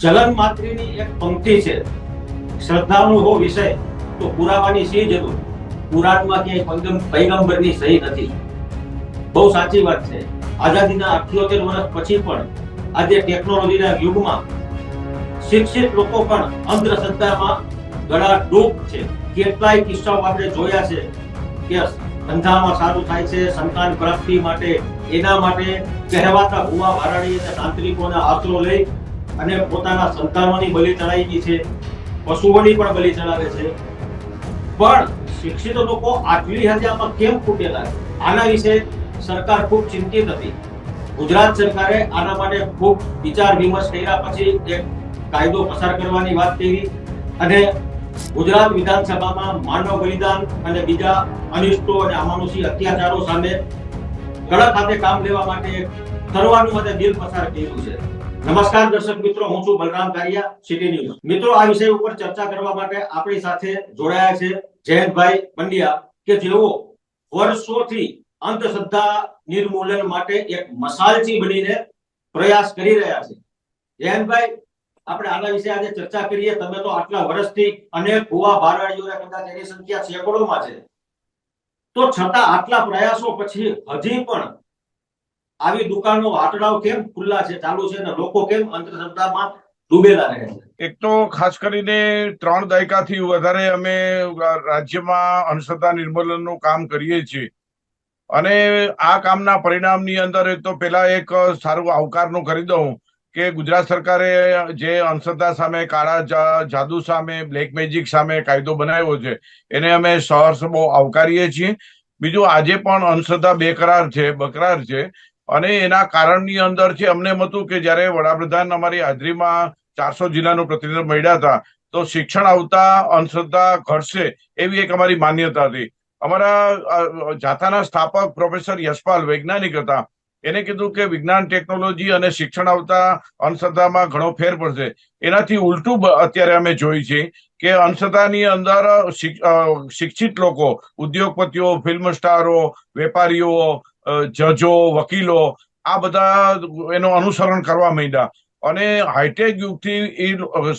જલન માત્રીની એક પંક્તિ છે. શ્રદ્ધાનો હો વિષય, તો પુરાવાની સી જરૂર? પુરાણમાં ક્યાંય પૈગંબરની સહી નથી. બહુ સાચી વાત છે. આઝાદીના અઠ્યોતેર વર્ષ પછી પણ, આજે ટેકનોલોજીના યુગમાં, શિક્ષિત લોકો પણ અંધશ્રદ્ધામાં ગળા ડૂબ છે. કેટલાય કિસ્સાઓ આપણે જોયા છે કે ધંધામાં સારું થાય છે, સંતાન પ્રાપ્તિ માટે, એના માટે કહેવાતા ભુવા ભારણી અને તાંત્રિકોના આશરો લઈ અને પોતાના સંતાનોની બલિ ચડાવી છે, પશુઓની પણ બલિ ચડાવે છે. પણ શિક્ષિત લોકો આટલી હત્યામાં કેમ ફૂટેલા આના વિશે સરકાર ખૂબ ચિંતિત હતી. ગુજરાત સરકારે આના માટે ખૂબ વિચાર વિમર્શ કર્યા પછી એક કાયદો પસાર કરવાની વાત કરી અને ગુજરાત વિધાનસભામાં માનવ બલિદાન અને બીજા અનિષ્ટો અને અમાનુષી અત્યાચારો સામે કડક હાથે કામ લેવા માટે કરવાનું સર્વાનુમતે બિલ પસાર કર્યું છે. નમસ્કાર દર્શક મિત્રો, હું છું બલરામ કારિયા સિટી ન્યૂઝ મિત્રો, આ વિષય ઉપર ચર્ચા કરવા માટે આપણી સાથે જોડાયા છે જયંતભાઈ પંડ્યા કે જેઓ વર્ષોથી અંધશ્રદ્ધા નિર્મૂલન માટે એક મસાલચી બનીને પ્રયાસ કરી રહ્યા છે. જયંતભાઈ, આપણે આના વિશે આજે ચર્ચા કરીએ. તમે તો આટલા વર્ષથી અનેક ભુવા ભારવાડીઓને કદાચ એની સંખ્યા સેંકડોમાં છે. તો છતાં આટલા પ્રયાસો પછી હજી પણ આવી દુકાનો આટડાઓ કેમ? ખુલ્લા છે, ચાલુ છે અને લોકો કેમ અંધશ્રદ્ધામાં ડૂબેલા રહે છે? એક તો ખાસ કરીને ત્રણ દાયકાથી વધારે અમે રાજ્યમાં અંધશ્રદ્ધા નિર્મૂલનનું કામ કરીએ છીએ. અને આ કામના પરિણામની અંદર એક તો પેલા એક સારું આવકારનું કરી દઉં કે ગુજરાત સરકારે જે અંધશ્રદ્ધા સામે, કાળા જાદુ સામે, બ્લેક મેજિક સામે કાયદો બનાવ્યો છે, એને અમે સહર્ષ બહુ આવકારીએ છીએ. બીજું આજે પણ અંધશ્રદ્ધા બેકરાર છે, બકરાર છે. અને એના કારણની અંદર છે, અમને એમ હતું કે જ્યારે વડાપ્રધાન અમારી હાજરીમાં ચારસો જિલ્લાનું પ્રતિનિધિત્વ મળ્યા હતા, તો શિક્ષણ આવતા, અંધશ્રદ્ધા ઘટશે એવી એક અમારી માન્યતા હતી. અમારા જાતાના સ્થાપક પ્રોફેસર યશપાલ વૈજ્ઞાનિક હતા. એને કીધું કે વિજ્ઞાન, ટેકનોલોજી અને શિક્ષણ આવતા અંધશ્રદ્ધામાં ઘણો ફેર પડશે. એનાથી ઉલટું અત્યારે અમે જોઈ છે કે અંધશ્રદ્ધાની અંદર શિક્ષિત લોકો, ઉદ્યોગપતિઓ, ફિલ્મ સ્ટારો, વેપારીઓ જજો, વકીલો, આ બધા એનું અનુસરણ કરવા માંડ્યા. અને હાઈટેક યુગથી એ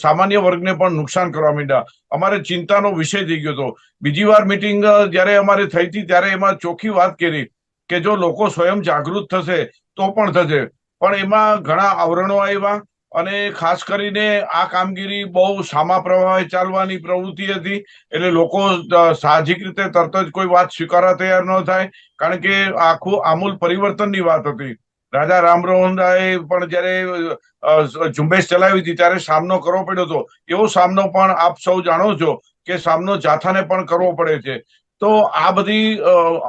સામાન્ય વર્ગને પણ નુકસાન કરવા માંડ્યા. અમારે ચિંતાનો વિષય થઈ ગયો હતો. બીજી વાર મિટિંગ જ્યારે અમારે થઈ હતી, ત્યારે એમાં ચોખ્ખી વાત કરી કે જો લોકો સ્વયં જાગૃત થશે, તો પણ થશે. પણ એમાં ઘણા આવરણો આવ્યા. અને ખાસ કરીને આ કામગીરી બહુ સામા પ્રવાહે ચાલવાની પ્રવૃત્તિ હતી. એટલે લોકો સાહજિક રીતે તરત જ કોઈ વાત સ્વીકારવા તૈયાર ન થાય. કારણ કે આખું આમૂલ પરિવર્તનની વાત હતી. રાજા રામમોહન રાય પણ જ્યારે ઝુંબેશ ચલાવી હતી ત્યારે સામનો કરવો પડ્યો હતો. એવો સામનો પણ આપ સૌ જાણો છો કે સામનો જાથાને પણ કરવો પડે છે. તો આ બધી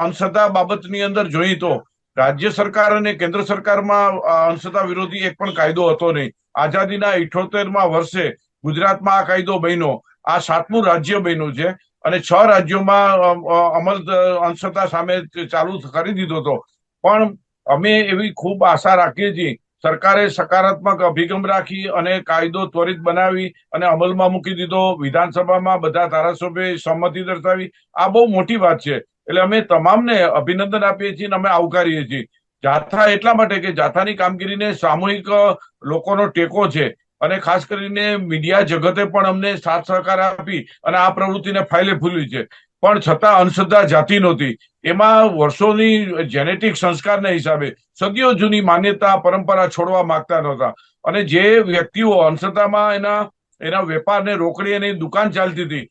અંશતા બાબતની અંદર જોઈએ તો રાજ્ય સરકાર અને કેન્દ્ર સરકારમાં અંશતા વિરોધી એક પણ કાયદો હતો નહીં. આઝાદીના ઇઠોતેરમાં વર્ષે ગુજરાતમાં આ કાયદો બન્યો. આ સાતમું રાજ્ય બન્યું છે અને છ રાજ્યોમાં અમલ અંશતા સામે ચાલુ કરી દીધો હતો. પણ અમે એવી ખૂબ આશા રાખીએ છીએ, સરકારે સકારાત્મક અભિગમ રાખી અને કાયદો ત્વરિત બનાવી અને અમલમાં મૂકી દીધો. વિધાનસભામાં બધા ધારાસભ્યોએ સંમતિ દર્શાવી. આ બહુ મોટી વાત છે. એટલે અમે તમામને અભિનંદન આપીએ છીએ અને અમે આવકારીએ છીએ. જાથા એટલા માટે કે જાથાની કામગીરીને સામૂહિક લોકોનો ટેકો છે. અને ખાસ કરીને મીડિયા જગતે પણ અમને સાથ સહકાર આપી અને આ પ્રવૃત્તિને ફાઇલે ફૂલી છે. પણ છતાં અંધશ્રદ્ધા જાતી નહોતી. એમાં વર્ષોની જેનેટિક સંસ્કારના હિસાબે સદીઓ જૂની માન્યતા, પરંપરા છોડવા માંગતા નહોતા. અને જે વ્યક્તિઓ અંધશ્રદ્ધામાં એના એના વેપારને રોકડી એની દુકાન ચાલતી હતી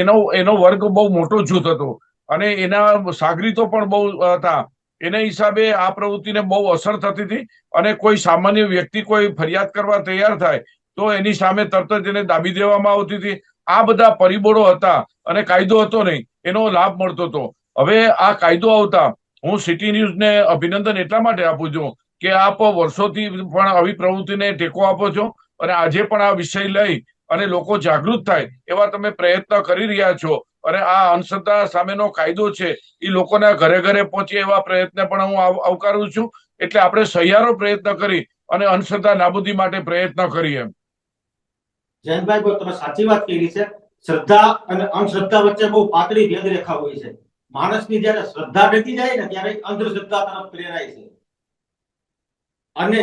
એનો એનો વર્ગ બહુ મોટો જૂથ હતો. અને એના સાગરીતો પણ બહુ હતા. એના હિસાબે આ પ્રવૃત્તિને બહુ અસર થતી હતી અને કોઈ સામાન્ય વ્યક્તિ કોઈ ફરિયાદ કરવા તૈયાર થાય તો એની સામે તરત જ એને દાબી દેવામાં આવતી હતી. આ બધા પરિબળો હતા અને કાયદો હતો નહીં, એનો લાભ મળતો હતો. હવે આ કાયદો આવતા હું સિટી ન્યૂઝને અભિનંદન એટલા માટે આપું છું કે આપ વર્ષોથી પણ આવી પ્રવૃત્તિને ટેકો આપો છો અને આજે પણ આ વિષય લઈ અને લોકો જાગૃત થાય એવા તમે પ્રયત્ન કરી રહ્યા છો. અને આ અંધશ્રદ્ધા સામેનો કાયદો છે એ લોકોના ઘરે ઘરે પહોંચે એવા પ્રયત્ન પણ હું આવકારું છું. એટલે આપણે સહિયારો પ્રયત્ન કરી અને અંધશ્રદ્ધા નાબૂદી માટે પ્રયત્ન કરીએ જયંતભાઈ તમે સાચી વાત કરી છે. શ્રદ્ધા અને અંધશ્રદ્ધા વચ્ચે બહુ પાતળી ભેદરેખા હોય છે. માણસની જ્યારે શ્રદ્ધા ડગી જાય ને ત્યારે અંધશ્રદ્ધા તરફ પ્રેરાય છે. અને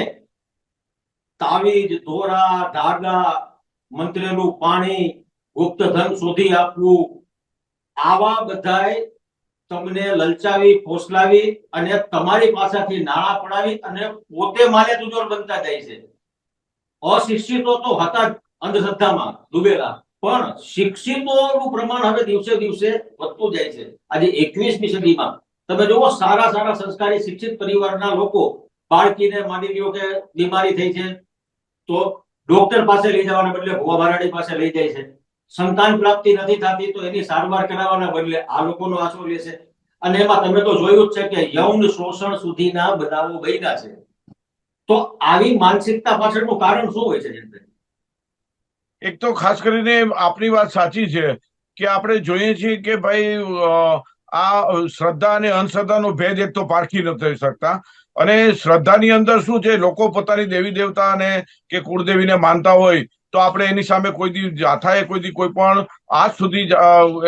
તાવીજ દોરા ધાગા, મંત્રેલું પાણી ગુપ્ત ધન શોધી આપવું આવા બધાય તમને લલચાવી, ફોસલાવી અને તમારી પાસેથી નાણાં પડાવી અને પોતે માલે તુજોર બનતા જાય છે. અશિક્ષિતો તો હતા અંધશ્રદ્ધામાં, ડૂબેલા. પણ શિક્ષિતોનું પ્રમાણ હવે દિવસે દિવસે વધતું જાય છે. આજે એકવીસમી સદીમાં તમે જુઓ, સારા સારા સંસ્કારી શિક્ષિત પરિવારના લોકો બાળકીને માની લ્યો કે બીમારી થઈ છે, તો ડોક્ટર પાસે લઈ જવાના બદલે ભુવા ભરાડી પાસે લઈ જાય છે. સંતાન પ્રાપ્તિ નથી થતી, તો એની સારવાર કરાવવાના બદલે આ લોકોનો આશરો લેશે અને એમાં તમે તો જોયું જ છે કે યૌન શોષણ સુધીના બનાવો બન્યા છે. તો આવી માનસિકતા પાછળનું કારણ શું હોય છે એક તો ખાસ કરીને આપની વાત સાચી છે કે આપણે જોઈએ છીએ કે ભાઈ આ શ્રદ્ધા અને અંધશ્રદ્ધાનો ભેદ એક તો પારખી ન થઈ શકતા. અને શ્રદ્ધાની અંદર શું છે, લોકો પોતાની દેવી દેવતાને કે કુળદેવીને માનતા હોય તો આપણે એની સામે કોઈ દી જાથાએ કોઈ દી કોઈ પણ આજ સુધી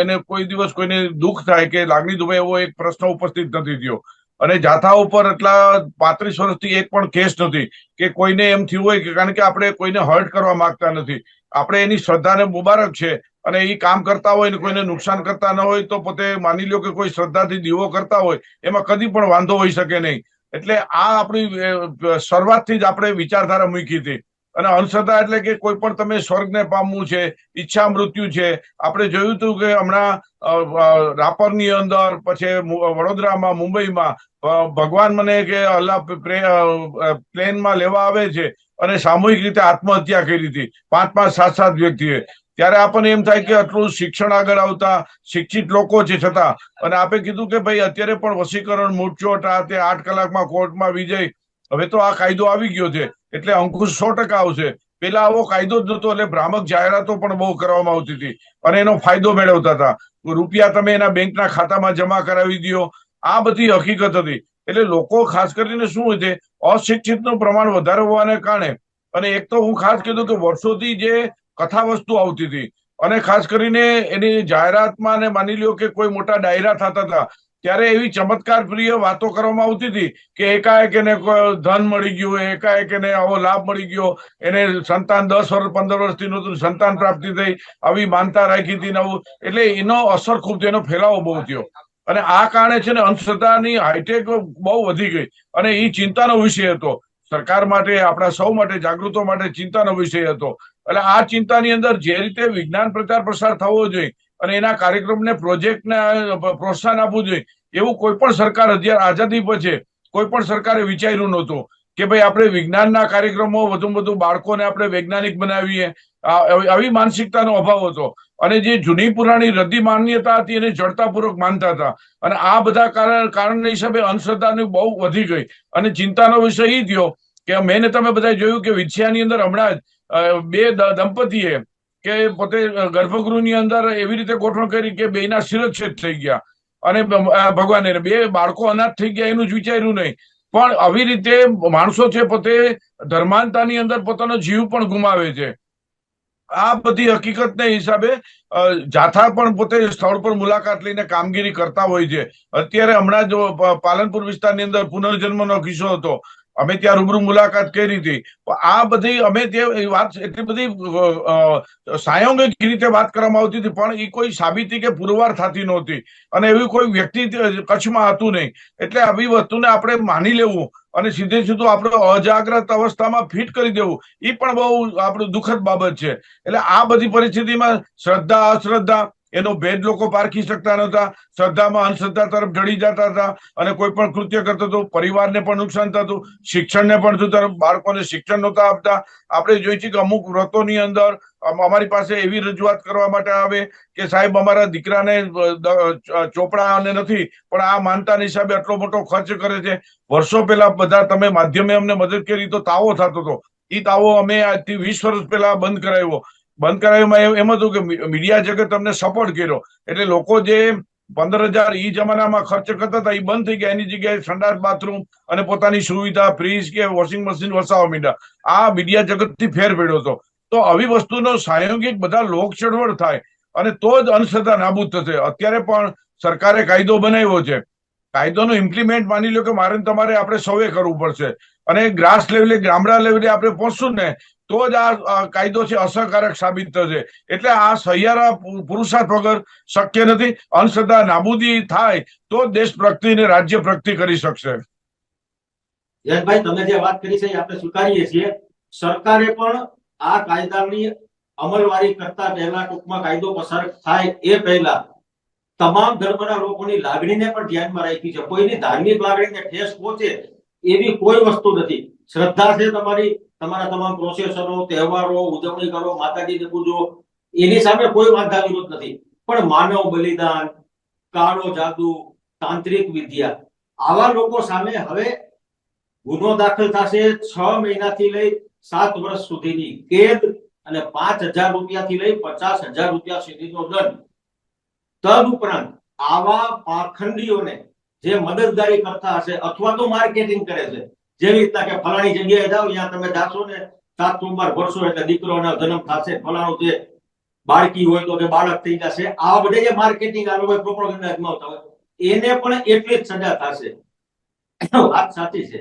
એને કોઈ દિવસ કોઈને દુઃખ થાય કે લાગણી દુભાય એવો એક પ્રશ્ન ઉપસ્થિત નથી થયો. અને જાથા ઉપર એટલા પાંત્રીસ વર્ષથી એક પણ કેસ નથી કે કોઈને એમ થયું હોય કે, કારણ કે આપણે કોઈને હર્ટ કરવા માંગતા નથી. આપણે એની શ્રદ્ધાને મુબારક છે અને એ કામ કરતા હોય ને કોઈને નુકસાન કરતા ન હોય તો પોતે માની લ્યો કે કોઈ શ્રદ્ધાથી દીવો કરતા હોય, એમાં કદી પણ વાંધો હોઈ શકે નહીં. એટલે આ આપણી શરૂઆતથી જ આપણે વિચારધારા મૂકી હતી. અને અંશતા એટલે કે કોઈ પણ તમે સ્વર્ગને પામવું છે, ઈચ્છા મૃત્યુ છે. આપણે જોયું હતું કે હમણાં રાપરની અંદર, પછી વડોદરામાં, મુંબઈમાં ભગવાન મને કે અલ્લાહ પ્લેનમાં લેવા આવે છે અને સામૂહિક રીતે આત્મહત્યા કરી હતી, પાંચ પાંચ, સાત સાત વ્યક્તિએ. ત્યારે આપણને એમ થાય કે આટલું શિક્ષણ આગળ આવતા, શિક્ષિત લોકો છે છતાં, અને આપે કીધું કે ભાઈ અત્યારે પણ વસીકરણ મૂળચોટ આ તે આઠ કલાકમાં કોર્ટમાં વિજય હવે તો આ કાયદો આવી ગયો છે. એટલે અંકુશ સો ટકા આવશે. પેલા આવો કાયદો જ નતો, એટલે ભ્રામક જાહેરાતો પણ બહુ કરવામાં આવતી હતી. અને એનો ફાયદો મેળવતા હતા. રૂપિયા તમે એના બેંકના ખાતામાં જમા કરાવી દો આ બધી હકીકત હતી. એટલે લોકો ખાસ કરીને શું છે, અશિક્ષિતનું પ્રમાણ વધારે હોવાને કારણે, અને એક તો હું ખાસ કીધું કે વર્ષોથી જે કથા વસ્તુ આવતી હતી, અને ખાસ કરીને એની જાહેરાતમાં ને માની લ્યો કે કોઈ મોટા ડાયરા થતા હતા ત્યારે એવી ચમત્કાર પ્રિય વાતો કરવામાં આવતી હતી કે એકાએક એને ધન મળી ગયું, એકાએક એને આવો લાભ મળી ગયો. એને સંતાન દસ વર્ષ પંદર વર્ષથી નહોતું, સંતાન પ્રાપ્તિ થઈ. આવી માનતા રાખી હતી નવું એટલે એનો અસર ખૂબ થયો એનો ફેલાવો બહુ થયો. અને આ કારણે છે ને અંધશ્રદ્ધાની હાઈટેક બહુ વધી ગઈ. અને એ ચિંતાનો વિષય હતો. સરકાર માટે, આપણા સૌ માટે, જાગૃતો માટે ચિંતાનો વિષય હતો. એટલે આ ચિંતાની અંદર જે રીતે વિજ્ઞાન પ્રચાર પ્રસાર થવો જોઈએ અને એના કાર્યક્રમને, પ્રોજેક્ટને પ્રોત્સાહન આપવું જોઈએ. એવું કોઈ પણ સરકાર અત્યારે આઝાદી પછી કોઈ પણ સરકારે વિચાર્યું નહોતું કે ભાઈ આપણે વિજ્ઞાનના કાર્યક્રમો વધુ વધુ બાળકોને આપણે વૈજ્ઞાનિક બનાવીએ. આવી માનસિકતાનો અભાવ હતો. અને જે જૂની પુરાણી રદ્દી માન્યતા હતી એને જડતાપૂર્વક માનતા હતા. અને આ બધા કારણ, કારણને હિસાબે અંધશ્રદ્ધાની બહુ વધી ગઈ. અને ચિંતાનો વિષય એ થયો કે મેં તમે બધા જોયું કે વિછિયાની અંદર હમણાં જ બે દંપતીએ કે પોતે ગર્ભગૃહની અંદર એવી રીતે ગોઠવણ કરી કે બેના શિરચ્છેદ થઈ ગયા. અને ભગવાને, બે બાળકો અનાથ થઈ ગયા એનું જ વિચાર્યું નહીં. પણ આવી રીતે માણસો છે પોતે ધર્માંતાની અંદર પોતાનો જીવ પણ ગુમાવે છે. આ બધી હકીકતને હિસાબે જાથા પણ પોતે સ્થળ પર મુલાકાત લઈને કામગીરી કરતા હોય છે. અત્યારે હમણાં જો પાલનપુર વિસ્તારની અંદર પુનર્જન્મનો કિસ્સો હતો. અમે ત્યાં રૂબરૂ મુલાકાત કરી હતી. આ બધી અમે તે વાત એટલી બધી સાયોગિક રીતે વાત કરવામાં આવતી હતી, પણ એ કોઈ સાબિતી કે પુરવાર થતી નહોતી. અને એવી કોઈ વ્યક્તિ કચ્છમાં હતું નહીં. એટલે આવી વસ્તુને આપણે માની લેવું અને સીધે સીધું આપણે અજાગ્રત અવસ્થામાં ફિટ કરી દેવું એ પણ બહુ આપણું દુઃખદ બાબત છે. એટલે આ બધી પરિસ્થિતિમાં શ્રદ્ધા, અશ્રદ્ધા એનો ભેદ લોકો પારખી શકતા નહોતા. શ્રદ્ધામાં અંધશ્રદ્ધા તરફ ઢળી જતા હતા અને કોઈ પણ કૃત્ય કરતો હતો, પરિવારને પણ નુકસાન થતું, શિક્ષણને પણ થતું બાળકોને શિક્ષણ નહોતા આપતા. આપણે જોઈએ છીએ કે અમુક વ્રતોની અંદર અમારી પાસે એવી રજૂઆત કરવા માટે આવે કે સાહેબ, અમારા દીકરાને ચોપડા અને નથી, પણ આ માનતાના હિસાબે આટલો મોટો ખર્ચ કરે છે. વર્ષો પહેલા બધા તમે માધ્યમે અમને મદદ કરી તો તાવો થતો હતો. એ તાવો અમે આજથી વીસ વર્ષ પહેલા બંધ કરાવ્યો. બંધ કરાવ્યું એમ- હતું કે મીડિયા જગત તમને સપોર્ટ કર્યો. એટલે લોકો જે પંદર હજાર ઈ જમાનામાં ખર્ચ કરતા હતા એ બંધ થઈ ગયા. એની જગ્યાએ સંડાસ, બાથરૂમ અને પોતાની સુવિધા, ફ્રીજ કે વોશિંગ મશીન વસાવવા માંડ્યા. આ મીડિયા જગતથી ફેર પડ્યો હતો. તો આવી વસ્તુનો સાયોગિક બધા લોક ચળવળ થાય અને તો જ અંધશ્રદ્ધા નાબૂદ થશે. અત્યારે પણ સરકારે કાયદો બનાવ્યો છે. કાયદોનું ઇમ્પ્લિમેન્ટ માની લો કે મારે તમારે આપણે સૌએ કરવું પડશે. અને ગ્રાસ લેવલે ગામડા લેવલે આપણે પહોંચશું ને તો જ આ કાયદો છે અસરકારક સાબિત થશે. એટલે આ સહિયારા પુરુષાર્થ વગર શક્ય નથી. અંધશ્રદ્ધા નાબૂદી થાય તો દેશ પ્રગતિ ને રાજ્ય પ્રગતિ કરી શકશે. જયંતભાઈ તમે જે વાત કરી છે એ આપણે સ્વીકારીએ છીએ. સરકારે પણ આ કાયદાની અમલવારી કરતા પહેલા ટૂંકમાં કાયદો પસાર થાય એ પહેલા તમામ ધર્મના લોકોની લાગણીને પણ ધ્યાનમાં રાખી છે. કોઈની ધાર્મિક લાગણીને ઠેસ પહોંચે એવી કોઈ વસ્તુ નથી. શ્રદ્ધા છે તમારી, તમારા તમામ પ્રોસેસરો તહેવારો, ઉજવણી કરો, માતાજીને પૂજો. એની સામે કોઈ વાંધા વિરોધ નથી. પણ માનવ બલિદાન, કાળો જાદુ, તાંત્રિક વિદ્યા, આવા લોકો સામે હવે ગુનો દાખલ થશે છ મહિનાથી લઈ સાત વર્ષ સુધીની કેદ અને પાંચ હજાર રૂપિયાથી લઈ પચાસ હજાર રૂપિયા સુધીનો દંડ. તદ ઉપરાંત આવા પાખંડીઓને જે મદદગારી કરતા હશે અથવા તો માર્કેટિંગ કરે છે જેવી રીતના કે ફલાણી જગ્યાએ જાઓ, ત્યાં તમે જાશો ને સાત સોમવાર ભરશો એટલે દીકરોનો જન્મ થશે, ફલાણું જે બાળકી હોય તો કે બાળક થઈ જશે. આવા બધા જે માર્કેટિંગ આ લોકો પ્રોપોગન્ડા હોય, એને પણ એટલી જ સજા થશે. વાત સાચી છે.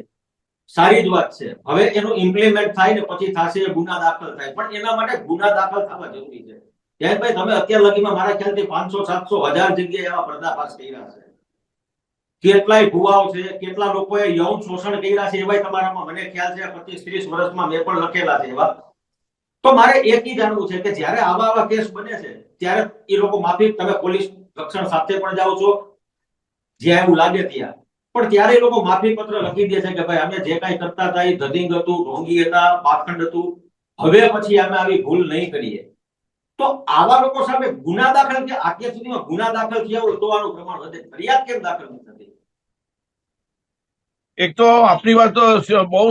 સારી જ વાત છે. હવે એનું ઇમ્પ્લિમેન્ટ થાય ને પછી થશે ગુના દાખલ થાય. પણ એના માટે ગુના દાખલ થવા જરૂરી છે. જયંતભાઈ, તમે અત્યાર લગીમાં મારા ખ્યાલથી પાંચસો, સાતસો હજાર જગ્યાએ એવા પર્દાફાશ કર્યા છે. કેટલાય ભુવાઓ છે, કેટલા લોકોએ યૌન શોષણ કર્યા છે એવાય તમારામાં મને ખ્યાલ છે પચીસ ત્રીસ વર્ષમાં મેં પણ લખેલા છે એવા. તો મારે એક ઈ જાણવું છે કે જ્યારે આવા આવા કેસ બને છે, ત્યારે એ લોકો માફી, તમે પોલીસ રક્ષણ સાથે પણ જાઓ છો, જ્યાં એવું લાગે ત્યાં. પણ ત્યારે એ લોકો માફી પત્ર લખી દે છે કે ભાઈ, અમે જે કાંઈ કરતા હતા એ ધધિંગ હતું, ઢોંગી હતા, પાખંડ હતું. હવે પછી અમે આવી ભૂલ નહીં કરીએ. તો આવા લોકો સામે ગુના દાખલ કે અત્યાર સુધીમાં ગુના દાખલ થયા હોય તો આનું પ્રમાણ વધે. ફરિયાદ કેમ દાખલ નથી એક તો આપની વાત તો બહુ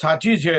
સાચી છે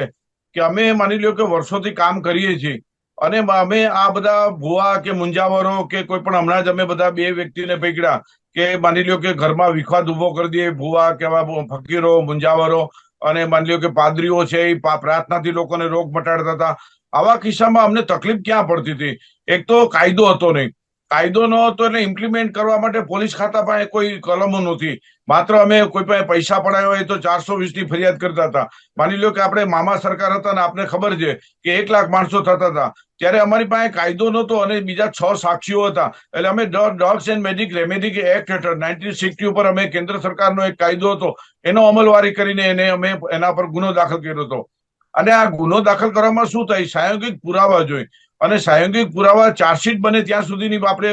કે અમે માની લ્યો કે વર્ષોથી કામ કરીએ છીએ અને અમે આ બધા ભુવા કે મુંજાવરો કે કોઈ પણ હમણાં જ અમે બધા બે વ્યક્તિને પકડ્યા કે માની લ્યો કે ઘરમાં વિખવાદ ઊભો કરી દે ભુવા કે ફકીરો, મુંજાવરો અને માની લ્યો કે પાદરીઓ છે એ પ્રાર્થનાથી લોકોને રોગ મટાડતા હતા. આવા કિસ્સામાં અમને તકલીફ ક્યાં પડતી હતી? એક તો કાયદો હતો નહીં. કાયદો ન હતો એટલે ઇમ્પ્લિમેન્ટ કરવા માટે પોલીસ ખાતા પાસે કોઈ કલમો નહોતી. માત્ર અમે કોઈ પાસે પૈસા પડાયો હોય તો ચારસો વીસની ફરિયાદ કરતા હતા. માની લો કે આપણે મામા સરકાર હતા ને આપને ખબર છે કે એક લાખ માણસો થતા હતા. ત્યારે અમારી પાસે કાયદો નહોતો અને બીજા છ સાક્ષીઓ હતા. એટલે અમે drugs and magic remedies act હેઠળ નાઇન્ટીન સિક્સટી ઉપર અમે કેન્દ્ર સરકારનો એક કાયદો હતો. એનો અમલવારી કરીને એને અમે એના પર ગુનો દાખલ કર્યો હતો. અને આ ગુનો દાખલ કરવામાં શું થાય? સાયોગિક પુરાવા જોઈએ. અને સાયોગિક પુરાવા ચાર્જશીટ બને ત્યાં સુધીની આપણે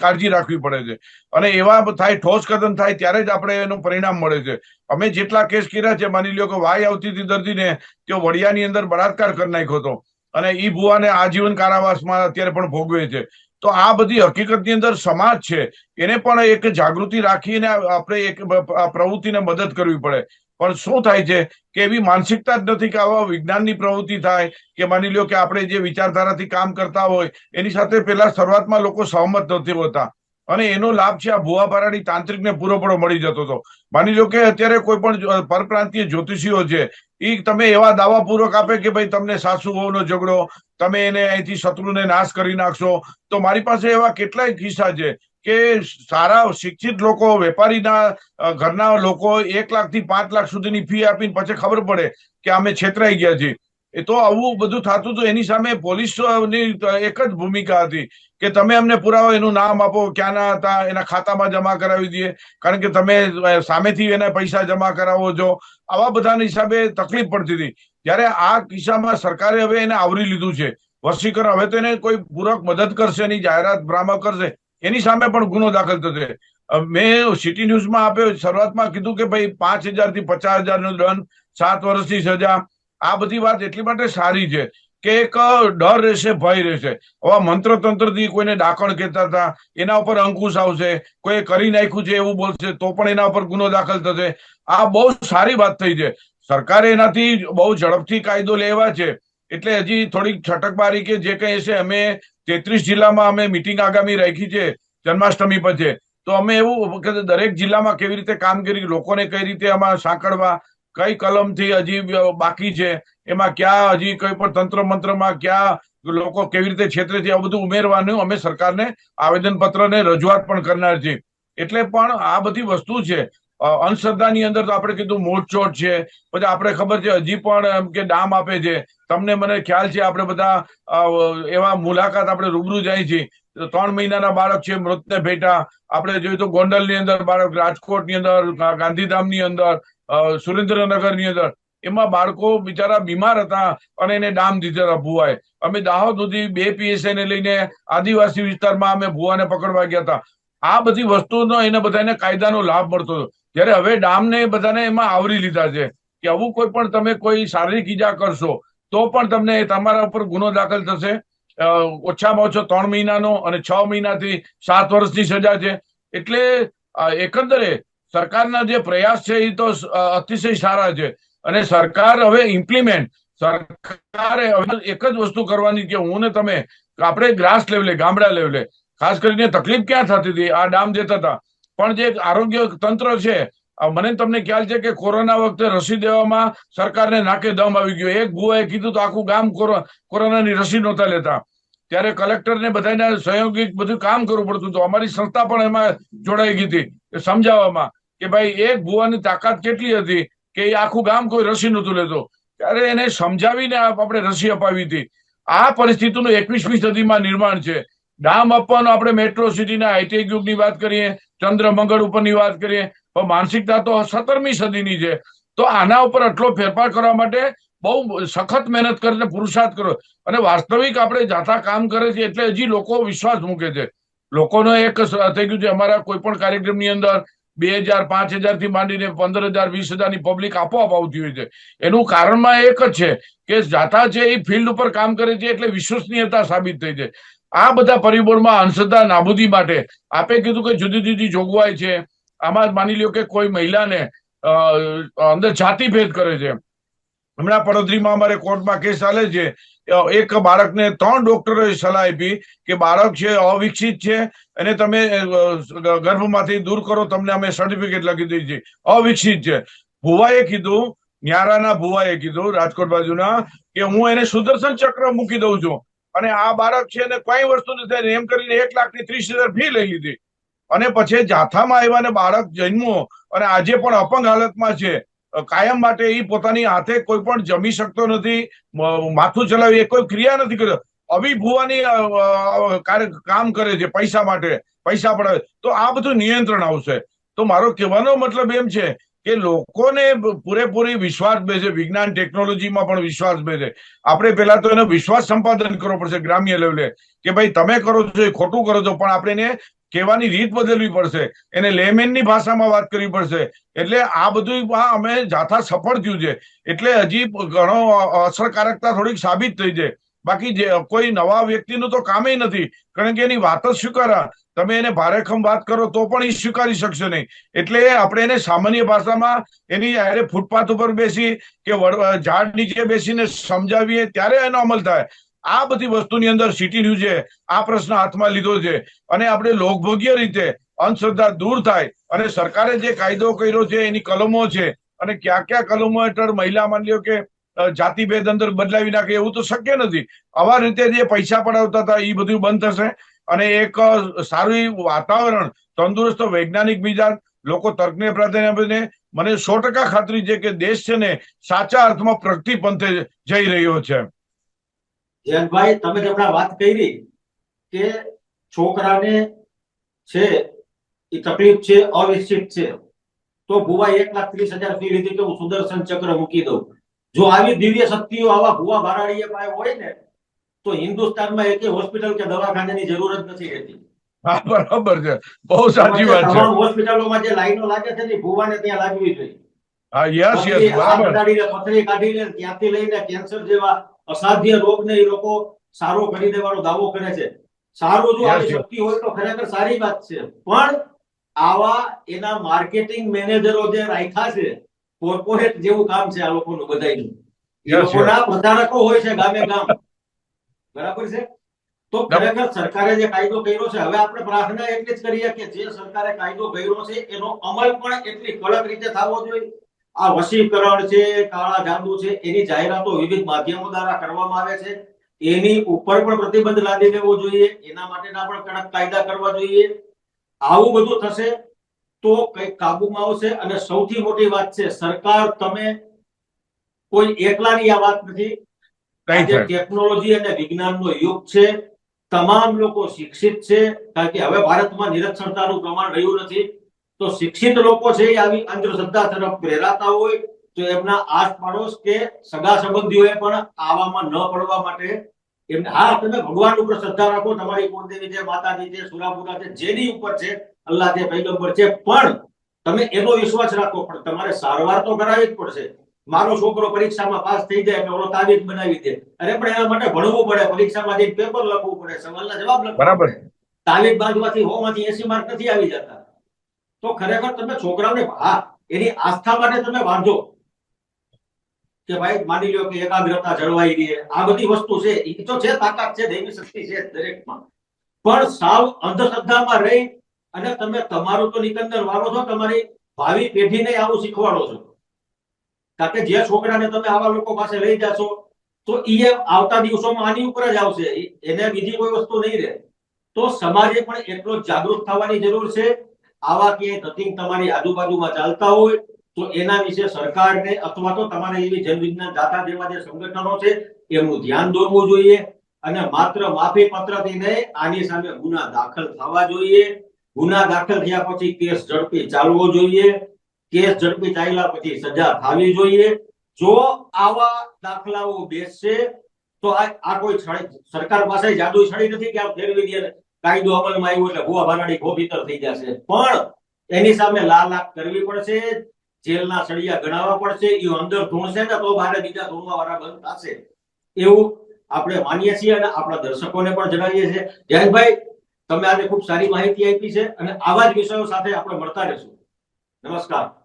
કાળજી રાખવી પડે છે. અને એવા થાય, ઠોસ કદમ થાય ત્યારે જ આપણે એનું પરિણામ મળે છે. અમે જેટલા કેસ કર્યા છે, માની લ્યો કે વાય આવતી હતી દર્દીને, તેઓ વડિયાની અંદર બળાત્કાર કરી નાખ્યો હતો. અને ઈ ભુવાને આજીવન કારાવાસમાં અત્યારે પણ ભોગવે છે. તો આ બધી હકીકતની અંદર સમાજ છે. એને પણ એક જાગૃતિ રાખીને આપણે એક પ્રવૃત્તિને મદદ કરવી પડે. પણ શું થાય છે કે એવી માનસિકતા જ નથી કે આવા વિજ્ઞાનની પ્રવૃત્તિ થાય કે માની લો કે આપણે જે વિચારધારાથી કામ કરતા હોય, એની સાથે પેલા શરૂઆતમાં લોકો સહમત નથી હોતા. અને એનો લાભ છે આ ભુવા ભરાડી તાંત્રિકને પૂરો મળી જતો હતો. માની લો કે અત્યારે કોઈ પણ પરપ્રાંતીય જ્યોતિષીઓ છે એ તમે એવા દાવા પૂર્વક આપે કે ભાઈ તમને સાસુ વહુનો ઝઘડો, તમે એને અહીંથી શત્રુને નાશ કરી નાખશો, તો મારી પાસે એવા કેટલાય કિસ્સા છે કે સારા શિક્ષિત લોકો, વેપારીના ઘરના લોકો એક લાખથી પાંચ લાખ સુધીની ફી આપીને પછી ખબર પડે કે અમે છેતરાઈ ગયા છીએ. એ તો આવું બધું થતું હતું એની સામે પોલીસની એક જ ભૂમિકા હતી કે તમે અમને પુરાવો, એનું નામ આપો, ક્યાંના હતા, એના ખાતામાં જમા કરાવી દઈએ. કારણ કે તમે સામેથી એના પૈસા જમા કરાવો છો. આવા બધાના હિસાબે તકલીફ પડતી હતી. જ્યારે આ કિસ્સામાં સરકારે હવે એને આવરી લીધું છે. વશીકરણ, હવે તો એને કોઈ પૂરક મદદ કરશે એની જાહેરાત ભ્રામક કરશે. એની સામે પણ ગુનો દાખલ થશે મેં સિટી ન્યૂઝમાં આપ્યો, શરૂઆતમાં કીધું કે ભાઈ પાંચ હજારથી પચાસ હજાર નો દંડ, સાત વર્ષની સજા. આ બધી વાત એટલી માટે સારી છે કે એક ડર રહેશે, ભય રહેશે. હવે મંત્ર તંત્રથી કોઈને ડાકણ કહેતા હતા, એના ઉપર અંકુશ આવશે, કોઈ કરી નાખ્યું છે એવું બોલશે, તો પણ એના ઉપર ગુનો દાખલ થશે. આ બહુ સારી વાત થઈ છે. સરકારે એનાથી બહુ ઝડપથી કાયદો લેવા છે. એટલે હજી થોડીક છટકબારી કે જે કંઈ છે અમે તેત્રીસ જિલ્લામાં અમે મિટિંગ આગામી રાખી છે, જન્માષ્ટમી પછી તો અમે એવું દરેક જિલ્લામાં કેવી રીતે કામગીરી, લોકોને કઈ રીતે આમાં સાંકળવા, કઈ કલમથી હજી બાકી છે, એમાં ક્યાં હજી કઈ પણ તંત્ર મંત્રમાં ક્યાં લોકો કેવી રીતે છે આ બધું ઉમેરવાનું, અમે સરકારને આવેદન પત્રને રજૂઆત પણ કરનાર છીએ. એટલે પણ આ બધી વસ્તુ છે અંધશ્રદ્ધાની અંદર તો આપણે કીધું મોટચોટ છે. પછી આપણે ખબર છે હજી પણ એમ કે ડામ આપે છે. તમને મને ખ્યાલ છે આપણે બધા એવા મુલાકાત આપણે રૂબરૂ જાય છે. ત્રણ મહિનાના બાળક છે મૃતને ભેટા. આપણે જોયું તો ગોંડલની અંદર બાળક રાજકોટની અંદર ગા- ગાંધીધામની અંદર અ, સુરેન્દ્રનગરની અંદર. એમાં બાળકો બિચારા બીમાર હતા અને એને ડામ દીધેલા ભુવાએ. અમે દાહોદ સુધી બે પીએસઆઈ ને લઈને આદિવાસી વિસ્તારમાં અમે ભુવાને પકડવા ગયા હતા. આ બધી વસ્તુનો એને બધાને કાયદાનો લાભ મળતો હતો. જ્યારે હવે ડામને બધાને એમાં આવરી લીધા છે કે આવું કોઈ પણ તમે કોઈ શારીરિક ઈજા કરશો, તો પણ તમને તમારા ઉપર ગુનો દાખલ થશે. ઓછામાં ઓછો ત્રણ મહિનાનો અને છ મહિનાથી સાત વર્ષની સજા છે. એટલે એકંદરે સરકારના જે પ્રયાસ છે એ તો અતિશય સારા છે. અને સરકાર હવે ઇમ્પ્લિમેન્ટ સરકારે એક જ વસ્તુ કરવાની કે હું ને તમે, આપણે ગ્રાસ લેવલે, ગામડા લેવલે, ખાસ કરીને તકલીફ ક્યાં થતી હતી? આ ડામ જતા હતા. પણ જે આરોગ્ય તંત્ર છે મને તમને ખ્યાલ છે કે કોરોના વખતે રસી દેવામાં સરકારને નાકે દમ આવી ગયો. એક ભુવાએ કીધું તો આખું ગામ કોરોનાની રસી નહોતા લેતા. ત્યારે કલેક્ટરને બધાને સહયોગી બધું કામ કરવું પડતું હતું. અમારી સંસ્થા પણ એમાં જોડાઈ ગઈ હતી. સમજાવવામાં કે ભાઈ, એક ભુવાની તાકાત કેટલી હતી કે એ આખું ગામ કોઈ રસી નહોતું લેતો. ત્યારે એને સમજાવીને આપણે રસી અપાવી હતી. આ પરિસ્થિતિનું એકવીસમી સદીમાં નિર્માણ છે. ડામ આપવાનો આપણે મેટ્રો સિટીના હાઈટેક યુગની વાત કરીએ. ચંદ્ર મંગળ ઉપરની વાત કરીએ પણ માનસિકતા તો સત્તરમી સદીની છે. તો આના ઉપર આટલો ફેરફાર કરવા માટે બહુ સખત મહેનત કરીને પુરુષાર્થ કરો અને વાસ્તવિક આપણે જાતા કામ કરે છે એટલે હજી લોકો વિશ્વાસ મૂકે છે. લોકોનો એક થઈ ગયું છે અમારા કોઈ પણ કાર્યક્રમની અંદર બે હજાર, પાંચ હજારથી માંડીને પંદર હજાર, વીસ હજારની પબ્લિક આપોઆપ આવતી હોય છે. એનું કારણમાં એક જ છે કે જાતા છે એ ફિલ્ડ ઉપર કામ કરે છે એટલે વિશ્વસનીયતા સાબિત થઈ છે. આ બધા પરિબળમાં અંશતા નાબૂદી માટે આપે કીધું કે જુદી જુદી જોગવાઈ છે. આમાં માની લ્યો કે કોઈ મહિલાને અંદર જાતિભેદ કરે છે. હમણાં પડોદરીમાં અમારે કોર્ટમાં કેસ ચાલે છે. એક બાળકને ત્રણ ડોક્ટરોએ સલાહ આપી કે બાળક છે, અવિકસિત છે અને તમે ગર્ભમાંથી દૂર કરો, તમને અમે સર્ટિફિકેટ લખી દઈએ છીએ અવિકસિત છે. ભુવાએ કીધું, ન્યારાના ભુવાએ કીધું, રાજકોટ બાજુના, કે હું એને સુદર્શન ચક્ર મૂકી દઉં છું. અને આ બાળક છે ને કઈ વસ્તુ નથી એમ કરીને એક લાખની ત્રીસ હજાર ફી લઈ લીધી. અને પછી જાથામાં આવ્યા ને બાળક જન્મો અને આજે પણ અપંગ હાલતમાં છે. કાયમ માટે એ પોતાની હાથે કોઈ પણ જમી શકતો નથી માથું ચલાવી એ કોઈ ક્રિયા નથી કર્યો. અભિભુવાની અ, અ, કાર્ય કામ કરે છે પૈસા માટે પૈસા પડાવે. તો આ બધું નિયંત્રણ આવશે. તો મારો કહેવાનો મતલબ એમ છે કે લોકોને પૂરેપૂરી વિશ્વાસ બેસે, વિજ્ઞાન ટેકનોલોજીમાં પણ વિશ્વાસ બેસે. આપણે પેલા તો એનો વિશ્વાસ સંપાદન કરવો પડશે ગ્રામ્ય લેવલે કે ભાઈ તમે કરો છો, એ ખોટું કરો છો, પણ આપણે એને કહેવાની રીત બદલવી પડશે. એને લેમેનની ભાષામાં વાત કરવી પડશે. એટલે આ બધું અમે જાથા સફળ થયું છે. એટલે હજી ઘણો અસરકારકતા થોડીક સાબિત થઈ છે. બાકી જે કોઈ નવા વ્યક્તિનું તો કામે નથી. કારણ કે એની વાત જ સ્વીકારા. તમે એને ભારેખમ વાત કરો તો પણ એ સ્વીકારી શકશે નહીં. એટલે આપણે એને સામાન્ય ભાષામાં એની હારે ફૂટપાથ ઉપર બેસી કે ઝાડ નીચે બેસીને સમજાવીએ ત્યારે એનો અમલ થાય. આ બધી વસ્તુની અંદર સિટી ન્યૂઝે આ પ્રશ્ન હાથમાં લીધો છે. અને આપણે લોકભોગ્ય રીતે અંધશ્રદ્ધા દૂર થાય અને સરકારે જે કાયદો કર્યો છે, એની કલમો છે અને ક્યાં ક્યાં કલમો હેઠળ મહિલા માની લ્યો કે જાતિભેદ અંદર બદલાવી નાખે એવું તો શક્ય નથી. આવા રીતે જે પૈસા પડાવતા હતા એ બધું બંધ થશે. અને એક સારું વાતાવરણ, તંદુરસ્ત, વૈજ્ઞાનિક મિજાજ લોકો તર્કને પ્રાધાન્ય આપીને મને સો ટકા ખાતરી છે કે દેશ છે ને સાચા અર્થમાં પ્રગતિ પંથે જઈ રહ્યો છે. જયંતભાઈ, તમે હમણાં વાત કરી કે છોકરાને છે એ તકલીફ છે અવિકસિત છે, તો ભુવા એક લાખ ત્રીસ હજાર ફી લીધી કે હું સુદર્શન ચક્ર મૂકી દઉં. જો આવી દિવ્ય શક્તિઓ આવા ભુવા બારાડીએ પાસે હોય ને તો હિન્દુસ્તાનમાં એક હોસ્પિટલ કે દવાખાનાની જરૂર જ નથી રહેતી. બરાબર છે. બહુ સાચી વાત છે. હોસ્પિટલોમાં જે લાઈનો લાગે છે ને ભુવાને ત્યાં લાગવી જોઈએ. હા યસ યસ બરાબર. પથરી કાઢી લે ત્યાંથી લઈને કેન્સર જેવા અસાધ્ય રોગને એ લોકો સારો કરી દેવાનો દાવો કરે છે. સારું જો આવી શક્તિ હોય તો ખરેખર સારી વાત છે. પણ આવા એના માર્કેટિંગ મેનેજરો જે રાખ્યા છે કોર્પોરેટ જેવું કામ છે આ લોકોનું બધાયનું. લોકોના પ્રચારકો હોય છે ગામે ગામ. બરાબર છે? તો ખરેખર સરકારે જે કાયદો કર્યો છે હવે આપણે પ્રાર્થના એટલી જ કરીએ કે જે સરકારે કાયદો કર્યો છે એનો અમલ પણ એટલી કડક રીતે થવો જોઈએ. આ વશીકરણ છે કાળા જાદુ છે એની જાહેરાતો વિવિધ માધ્યમો દ્વારા કરવામાં આવે છે. એની ઉપર પણ પ્રતિબંધ લાદી દેવો જોઈએ. એના માટેના પણ કડક કાયદા કરવા જોઈએ. આવું બધું થશે તો કઈ કાબુમાં આવશે અને સૌથી મોટી વાત છે સરકાર તમે કોઈ એકલાની આ વાત નથી. આજે ટેકનોલોજી અને વિજ્ઞાનનો યુગ છે તમામ લોકો શિક્ષિત છે કારણ કે હવે ભારતમાં નિરક્ષરતાનું પ્રમાણ રહ્યું નથી. તો શિક્ષિત લોકો છે એ આવી અંધશ્રદ્ધા તરફ પ્રેરાતા હોય તો એમના આસપાડોશ કે સગા સંબંધીઓએ પણ આવામાં ન પડવા માટે એમને હા તમે ભગવાન ઉપર શ્રદ્ધા રાખો તમારી કુળદેવી છે માતાજી છે સુરાપુરા છે જેની ઉપર છે અલ્લાહ છે પૈગંબર છે પણ તમે એનો વિશ્વાસ રાખો પણ તમારે સારવાર તો કરાવી જ પડશે. મારો છોકરો પરીક્ષામાં પાસ થઈ જાય એટલે ઓલો તાવીજ બનાવી દે. અરે પણ એના માટે ભણવું પડે પરીક્ષામાં જઈને પેપર લખવું પડે સવાલના જવાબ લખવા બરાબર. પડે. તાલીમ બાંધવાથી હો એસી માર્ક નથી આવી જતા. તો ખરેખર તમે છોકરાઓને હા એની આસ્થા માટે તમે વાંધો. કે ભાઈ માની લો કે એકાગ્રતા જળવાઈ રહી આ બધી વસ્તુ છે એ તો છે તાકાત છે દૈવી શક્તિ છે દરેકમાં. પણ સાવ અંધશ્રદ્ધામાં રહી અને તમે તમારું તો નિકંદર વારો છો, તમારી ભાવિ પેઢીને આવું શીખવાડો છો. કારણ કે જે છોકરાને તમે આવા લોકો પાસે લઈ જાશો, તો એ આવતા દિવસોમાં આની ઉપર જ આવશે. એને બીજી કોઈ વસ્તુ નહીં રહે. તો સમાજે પણ એટલો જાગૃત થવાની જરૂર છે. આવા ક્યાંય ધતિંગ તમારી આજુબાજુમાં ચાલતા હોય, તો એના વિશે સરકારને અથવા તો તમારે એવી જનવિજ્ઞાન દાતા જેવા જે સંગઠનો છે, એમનું ધ્યાન દોરવું જોઈએ અને માત્ર માફી પત્રથી નહીં આની સામે ગુના દાખલ થવા જોઈએ. ગુના દાખલ થયા પછી કેસ ઝડપી ચાલવો જોઈએ. કેસ ઝડપી ચાલ્યા પછી સજા થવી જોઈએ. જો આવા દાખલાઓ બેસશે, તો આ કોઈ સરકાર પાસે જાદુ છડી નથી કે આ ફેરવી દે કાયદો અમલમાં આવ્યો એટલે ભૂવા ભાનાડી ભોભીતર થઈ જશે. પણ એની સામે લાલાક કરવી પડશે, જેલના સળિયા ગણાવવા પડશે એ અંદર ધૂણશે ને તો બહાર બીજા ધૂણવા વાળા બંધ થશે. એવું આપણે માનીએ છીએ અને આપણા દર્શકોને પણ જણાવીએ છીએ. જયંતભાઈ તમે આજે ખૂબ સારી માહિતી આપી છે અને આવા જ વિષયો સાથે આપણે મળતા રહેશું. નમસ્કાર.